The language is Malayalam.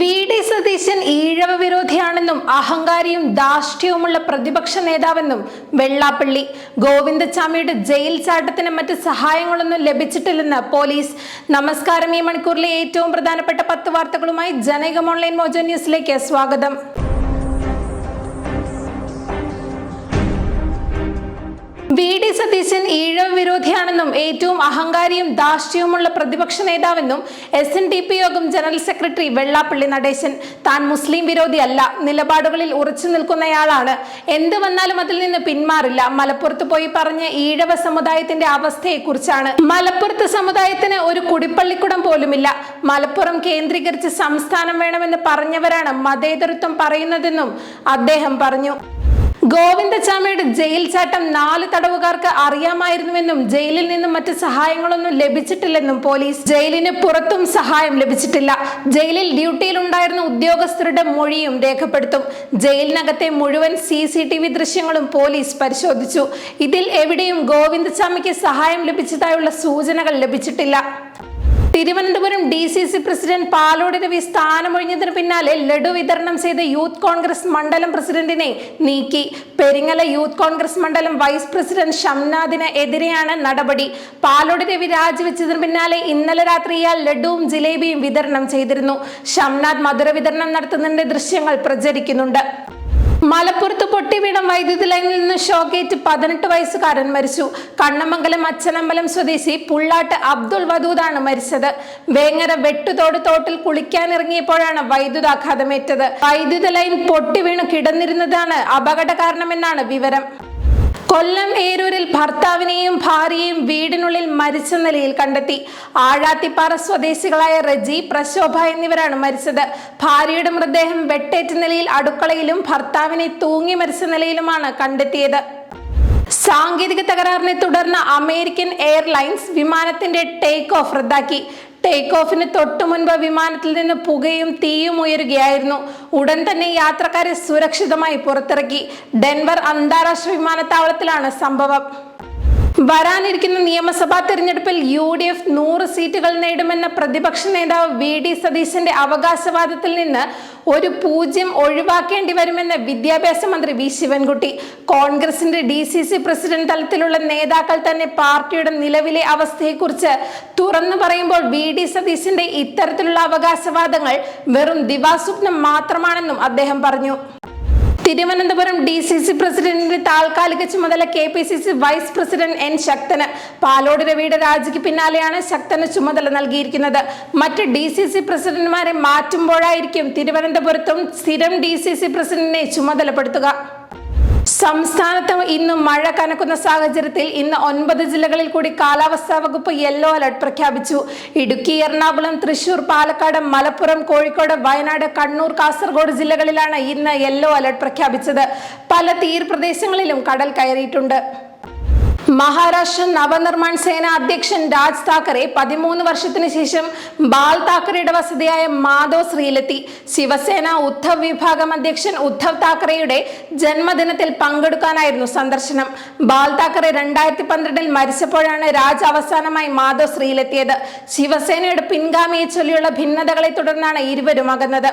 വി ഡി സതീശൻ ഈഴവ വിരോധിയാണെന്നും അഹങ്കാരിയും ധാർഷ്ട്യവുമുള്ള പ്രതിപക്ഷ നേതാവെന്നും വെള്ളാപ്പള്ളി. ഗോവിന്ദച്ചാമിയുടെ ജയിൽ ചാട്ടത്തിന് മറ്റ് സഹായങ്ങളൊന്നും ലഭിച്ചിട്ടില്ലെന്ന് പോലീസ്. നമസ്കാരം ഈ മണിക്കൂറിലെ ഏറ്റവും പ്രധാനപ്പെട്ട പത്ത് വാർത്തകളുമായി ജനകം ഓൺലൈൻ മോജോ ന്യൂസിലേക്ക് സ്വാഗതം. വി ഡി സതീശൻ ഈഴവ വിരോധിയാണെന്നും ഏറ്റവും അഹങ്കാരിയും ധാർഷ്ട്യവുമുള്ള പ്രതിപക്ഷ നേതാവെന്നും എസ് എൻ ഡി പി യോഗം ജനറൽ സെക്രട്ടറി വെള്ളാപ്പള്ളി നടേശൻ. താൻ മുസ്ലിം വിരോധിയല്ല നിലപാടുകളിൽ ഉറച്ചു നിൽക്കുന്നയാളാണ്. എന്ത് വന്നാലും അതിൽ നിന്ന് പിന്മാറില്ല. മലപ്പുറത്ത് പോയി പറഞ്ഞ ഈഴവ സമുദായത്തിന്റെ അവസ്ഥയെക്കുറിച്ചാണ്. മലപ്പുറത്ത് സമുദായത്തിന് ഒരു കുടിപ്പള്ളിക്കുടം പോലുമില്ല. മലപ്പുറം കേന്ദ്രീകരിച്ച് സംസ്ഥാനം വേണമെന്ന് പറഞ്ഞവരാണ് മതേതരത്വം പറയുന്നതെന്നും അദ്ദേഹം പറഞ്ഞു. ഗോവിന്ദചാമിയുടെ ജയിൽ ചാട്ടം നാല് തടവുകാർക്ക് അറിയാമായിരുന്നുവെന്നും ജയിലിൽ നിന്നും മറ്റ് സഹായങ്ങളൊന്നും ലഭിച്ചിട്ടില്ലെന്നും പോലീസ് ജയിലിന് പുറത്തും സഹായം ലഭിച്ചിട്ടില്ല. ജയിലിൽ ഡ്യൂട്ടിയിലുണ്ടായിരുന്ന ഉദ്യോഗസ്ഥരുടെ മൊഴിയും രേഖപ്പെടുത്തും. ജയിലിനകത്തെ മുഴുവൻ സി സി ടി വി ദൃശ്യങ്ങളും പോലീസ് പരിശോധിച്ചു. ഇതിൽ എവിടെയും ഗോവിന്ദചാമിക്ക് സഹായം ലഭിച്ചതായുള്ള സൂചനകൾ ലഭിച്ചിട്ടില്ല. Thiruvananthapuram D C C president Palode Ravi സ്ഥാനമൊഴിഞ്ഞതിന് പിന്നാലെ ലഡു വിതരണം ചെയ്ത യൂത്ത് കോൺഗ്രസ് മണ്ഡലം പ്രസിഡന്റിനെ നീക്കി. പെരിങ്ങല യൂത്ത് കോൺഗ്രസ് മണ്ഡലം വൈസ് പ്രസിഡന്റ് ഷംനാദിന് എതിരെയാണ് നടപടി. പാലോട് രവി രാജിവെച്ചതിന് പിന്നാലെ ഇന്നലെ രാത്രി ഇയാൾ ലഡുവും ജിലേബിയും വിതരണം ചെയ്തിരുന്നു. ഷംനാദ് മധുര വിതരണം നടത്തുന്നതിന്റെ ദൃശ്യങ്ങൾ പ്രചരിക്കുന്നുണ്ട്. മലപ്പുറത്ത് പൊട്ടിവീണ വൈദ്യുതി ലൈനിൽ നിന്ന് ഷോക്കേറ്റ് പതിനെട്ട് വയസ്സുകാരൻ മരിച്ചു. കണ്ണമംഗലം അച്ഛനമ്പലം സ്വദേശി പുള്ളാട്ട് അബ്ദുൾ വദൂദാണ് മരിച്ചത്. വേങ്ങര വെട്ടുതോട് തോട്ടിൽ കുളിക്കാനിറങ്ങിയപ്പോഴാണ് വൈദ്യുതാഘാതമേറ്റത്. വൈദ്യുത ലൈൻ പൊട്ടിവീണു കിടന്നിരുന്നതാണ് അപകട കാരണമെന്നാണ് വിവരം. കൊല്ലം ഏരൂരിൽ ഭർത്താവിനെയും ഭാര്യയും വീടിനുള്ളിൽ മരിച്ച നിലയിൽ കണ്ടെത്തി. ആഴാത്തിപ്പാറ സ്വദേശികളായ റജി പ്രശോഭ എന്നിവരാണ് മരിച്ചത്. ഭാര്യയുടെ മൃതദേഹം വെട്ടേറ്റ നിലയിൽ അടുക്കളയിലും ഭർത്താവിനെ തൂങ്ങി മരിച്ച നിലയിലുമാണ് കണ്ടെത്തിയത്. സാങ്കേതിക തകരാറിനെ തുടർന്ന് അമേരിക്കൻ എയർലൈൻസ് വിമാനത്തിന്റെ ടേക്ക് ഓഫ് റദ്ദാക്കി. ടേക്ക് ഓഫിന് തൊട്ടു മുൻപ് വിമാനത്തിൽ നിന്ന് പുകയും തീയും ഉയരുകയായിരുന്നു. ഉടൻ തന്നെ യാത്രക്കാരെ സുരക്ഷിതമായി പുറത്തിറക്കി. ഡെൻവർ അന്താരാഷ്ട്ര വിമാനത്താവളത്തിലാണ് സംഭവം. വരാനിരിക്കുന്ന നിയമസഭാ തെരഞ്ഞെടുപ്പിൽ യു ഡി എഫ് നൂറ് സീറ്റുകൾ നേടുമെന്ന പ്രതിപക്ഷ നേതാവ് വി ഡി സതീശന്റെ അവകാശവാദത്തിൽ നിന്ന് ഒരു പൂജ്യം ഒഴിവാക്കേണ്ടി വരുമെന്ന് വിദ്യാഭ്യാസ മന്ത്രി വി ശിവൻകുട്ടി. കോൺഗ്രസിന്റെ ഡി സി സി പ്രസിഡന്റ് തലത്തിലുള്ള നേതാക്കൾ തന്നെ പാർട്ടിയുടെ നിലവിലെ അവസ്ഥയെക്കുറിച്ച് തുറന്നു പറയുമ്പോൾ വി ഡി സതീശന്റെ ഇത്തരത്തിലുള്ള അവകാശവാദങ്ങൾ വെറും ദിവാസ്വപ്നം മാത്രമാണെന്നും അദ്ദേഹം പറഞ്ഞു. തിരുവനന്തപുരം ഡി സി സി പ്രസിഡന്റിന്റെ താൽക്കാലിക ചുമതല K P C C vice president N ശക്തന്. പാലോട് രവിയുടെ രാജിക്ക് പിന്നാലെയാണ് ശക്തന് ചുമതല നൽകിയിരിക്കുന്നത്. മറ്റ് ഡി സി സി പ്രസിഡന്റുമാരെ മാറ്റുമ്പോഴായിരിക്കും തിരുവനന്തപുരത്തും സ്ഥിരം ഡി സി സി പ്രസിഡന്റിനെ ചുമതലപ്പെടുത്തുക. സംസ്ഥാനത്ത് ഇന്ന് മഴ കനക്കുന്ന സാഹചര്യത്തിൽ ഇന്ന് ഒൻപത് ജില്ലകളിൽ കൂടി കാലാവസ്ഥാ വകുപ്പ് യെല്ലോ അലർട്ട് പ്രഖ്യാപിച്ചു. ഇടുക്കി എറണാകുളം തൃശൂർ പാലക്കാട് മലപ്പുറം കോഴിക്കോട് വയനാട് കണ്ണൂർ കാസർഗോഡ് ജില്ലകളിലാണ് ഇന്ന് യെല്ലോ അലർട്ട് പ്രഖ്യാപിച്ചത്. പല തീരപ്രദേശങ്ങളിലും കടൽ കയറിയിട്ടുണ്ട്. മഹാരാഷ്ട്ര നവനിർമ്മാൺ സേന അധ്യക്ഷൻ രാജ് താക്കറെ പതിമൂന്ന് വർഷത്തിന് ശേഷം ബാൽ താക്കറെയുടെ വസതിയായ മാധവ് ശിവസേന ഉദ്ധവ് വിഭാഗം അധ്യക്ഷൻ ഉദ്ധവ് താക്കറെയുടെ ജന്മദിനത്തിൽ പങ്കെടുക്കാനായിരുന്നു സന്ദർശനം. ബാൽ താക്കറെ രണ്ടായിരത്തി പന്ത്രണ്ടിൽ മരിച്ചപ്പോഴാണ് രാജ് അവസാനമായി മാധവ് ശ്രീയിലെത്തിയത് ശിവസേനയുടെ പിൻഗാമിയെ ചൊല്ലിയുള്ള ഭിന്നതകളെ തുടർന്നാണ് ഇരുവരും അകന്നത്.